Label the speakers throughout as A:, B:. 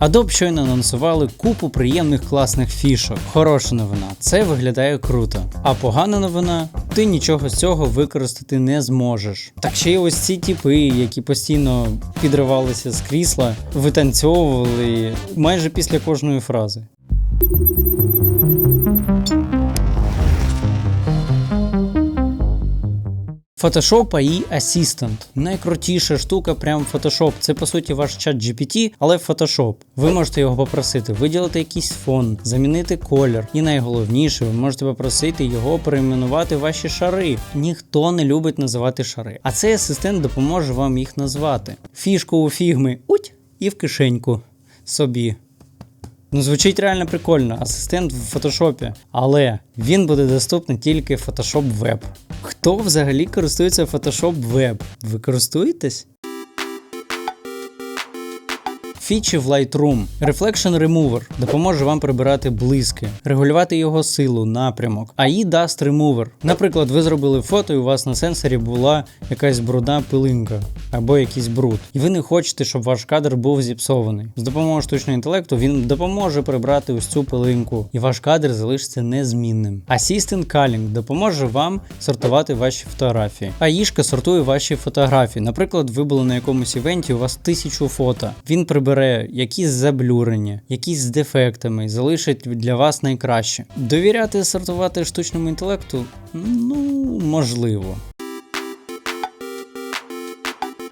A: Adobe щойно анонсували купу приємних класних фішок. Хороша новина, це виглядає круто. А погана новина, ти нічого з цього використати не зможеш. Так ще й ось ці тіпи, які постійно підривалися з крісла, витанцьовували майже після кожної фрази. Photoshop AI Assistant. Найкрутіша штука, прям Photoshop. Це по суті ваш чат GPT, але Photoshop. Ви можете його попросити виділити якийсь фон, замінити колір. І найголовніше, ви можете попросити його перейменувати ваші шари. Ніхто не любить називати шари. А цей асистент допоможе вам їх назвати. Фішку у фігми уть і в кишеньку собі. Ну, звучить реально прикольно, асистент в фотошопі, але він буде доступний тільки Photoshop Web. Хто взагалі користується Photoshop Web? Ви користуєтесь? Фічі в Lightroom. Reflection Remover допоможе вам прибирати блиски, регулювати його силу, напрямок. AI Dust Remover. Наприклад, ви зробили фото, і у вас на сенсорі була якась брудна пилинка або якийсь бруд. І ви не хочете, щоб ваш кадр був зіпсований. З допомогою штучного інтелекту він допоможе прибрати ось цю пилинку, і ваш кадр залишиться незмінним. Assistant Culling допоможе вам сортувати ваші фотографії. АІшка сортує ваші фотографії. Наприклад, ви були на якомусь івенті, у вас тисячу фото. Він прибере якісь заблюрення, якісь з дефектами, залишить для вас найкраще. Довіряти сортувати штучному інтелекту? Ну, можливо.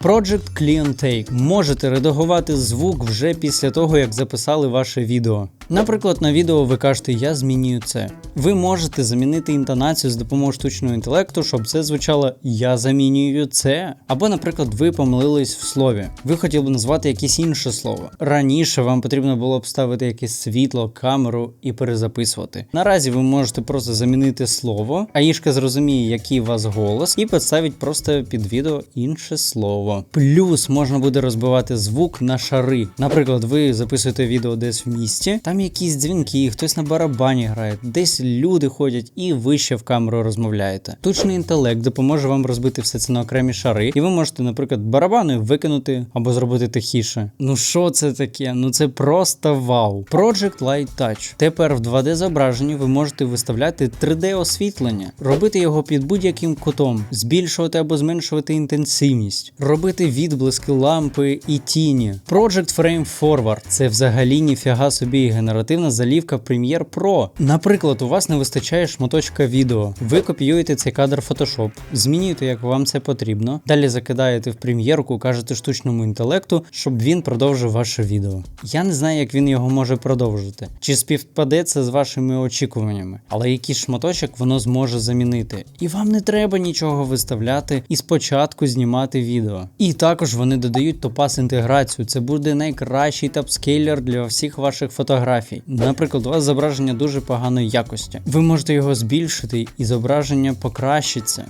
A: Project Clean Take. Можете редагувати звук вже після того, як записали ваше відео. Наприклад, на відео ви кажете Я змінюю це. Ви можете замінити інтонацію з допомогою штучного інтелекту, щоб це звучало Я замінюю це. Або, наприклад, ви помилились в слові. Ви хотіли б назвати якесь інше слово. Раніше вам потрібно було б ставити якесь світло, камеру і перезаписувати. Наразі ви можете просто замінити слово, а Ішка зрозуміє, який у вас голос, і підставить просто під відео інше слово. Плюс можна буде розбивати звук на шари. Наприклад, ви записуєте відео десь в місті, там якісь дзвінки, хтось на барабані грає, десь люди ходять, і ви ще в камеру розмовляєте. Штучний інтелект допоможе вам розбити все це на окремі шари, і ви можете, наприклад, барабани викинути або зробити тихіше. Ну що це таке? Ну це просто вау. Project Light Touch. Тепер в 2D зображенні ви можете виставляти 3D освітлення, робити його під будь-яким кутом, збільшувати або зменшувати інтенсивність, робити відблиски лампи і тіні. Project Frame Forward це взагалі ніфіга собі генеративна залівка Premiere Pro. Наприклад, у вас не вистачає шматочка відео. Ви копіюєте цей кадр Photoshop, змінюєте, як вам це потрібно. Далі закидаєте в прем'єрку, кажете штучному інтелекту, щоб він продовжив ваше відео. Я не знаю, як він його може продовжити, чи співпаде це з вашими очікуваннями, але якийсь шматочок воно зможе замінити. І вам не треба нічого виставляти і спочатку знімати відео. І також вони додають топас інтеграцію. Це буде найкращий тапскейлер для всіх ваших фотографій. Наприклад, у вас зображення дуже поганої якості. Ви можете його збільшити і зображення покращиться.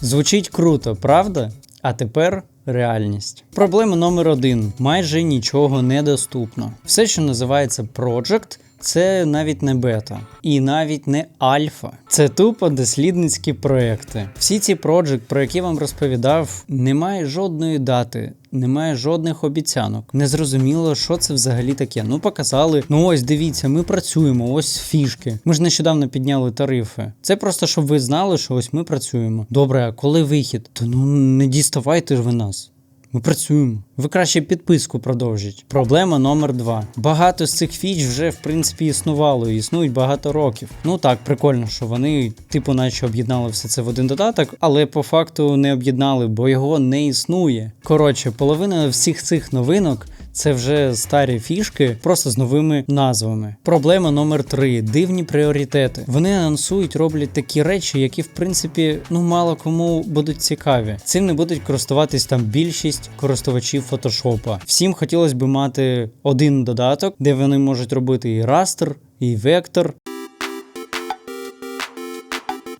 A: Звучить круто, правда? А тепер реальність. Проблема номер один: майже нічого недоступно. Все, що називається Project, це навіть не бета і навіть не альфа. Це тупо дослідницькі проекти. Всі ці проджект, про які вам розповідав, немає жодної дати. Немає жодних обіцянок. Незрозуміло, що це взагалі таке. Ну, показали. Ну ось дивіться, ми працюємо, ось фішки. Ми ж нещодавно підняли тарифи. Це просто щоб ви знали, що ось ми працюємо. Добре, а коли вихід? То ну не діставайте ж ви нас. Ми працюємо. Ви краще підписку продовжіть. Проблема номер два. Багато з цих фіч вже в принципі існувало і існують багато років. Ну так, прикольно, що вони, типу, наче об'єднали все це в один додаток, але по факту не об'єднали, бо його не існує. Коротше, половина всіх цих новинок. Це вже старі фішки, просто з новими назвами. Проблема номер три: дивні пріоритети. Вони анонсують, роблять такі речі, які в принципі ну мало кому будуть цікаві. Цим не будуть користуватись там більшість користувачів фотошопа. Всім хотілося б мати один додаток, де вони можуть робити і растер, і вектор.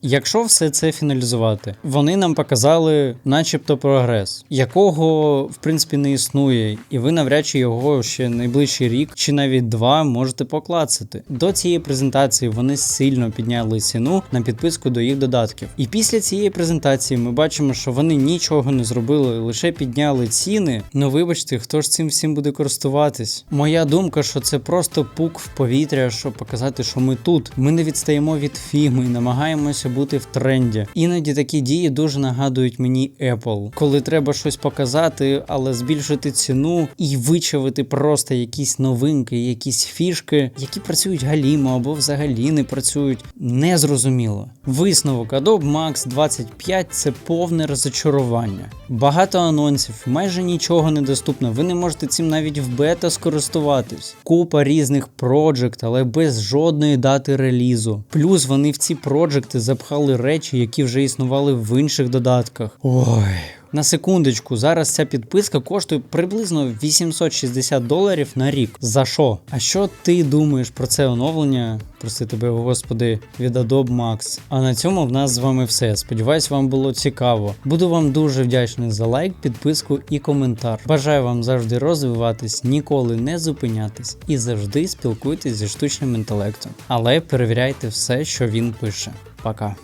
A: Якщо все це фіналізувати, вони нам показали, начебто, прогрес, якого в принципі не існує, і ви навряд чи його ще найближчий рік чи навіть два можете поклацати. До цієї презентації вони сильно підняли ціну на підписку до їх додатків. І після цієї презентації ми бачимо, що вони нічого не зробили, лише підняли ціни. Ну вибачте, хто ж цим всім буде користуватись? Моя думка, що це просто пук в повітря, щоб показати, що ми тут. Ми не відстаємо від фігми і намагаємося бути в тренді. Іноді такі дії дуже нагадують мені Apple, коли треба щось показати, але збільшити ціну і вичавити просто якісь новинки, якісь фішки, які працюють галімо або взагалі не працюють. Незрозуміло. Висновок Adobe Max 25 це повне розочарування. Багато анонсів, майже нічого недоступно. Ви не можете цим навіть в бета скористуватись. Купа різних проджект, але без жодної дати релізу. Плюс вони в ці проджекти запхали речі, які вже існували в інших додатках. Ой. На секундочку, зараз ця підписка коштує приблизно 860 доларів на рік. За що? А що ти думаєш про це оновлення? Прости тебе, господи, від Adobe Max. А на цьому в нас з вами все. Сподіваюсь, вам було цікаво. Буду вам дуже вдячний за лайк, підписку і коментар. Бажаю вам завжди розвиватись, ніколи не зупинятись і завжди спілкуйтесь зі штучним інтелектом. Але перевіряйте все, що він пише. Пока.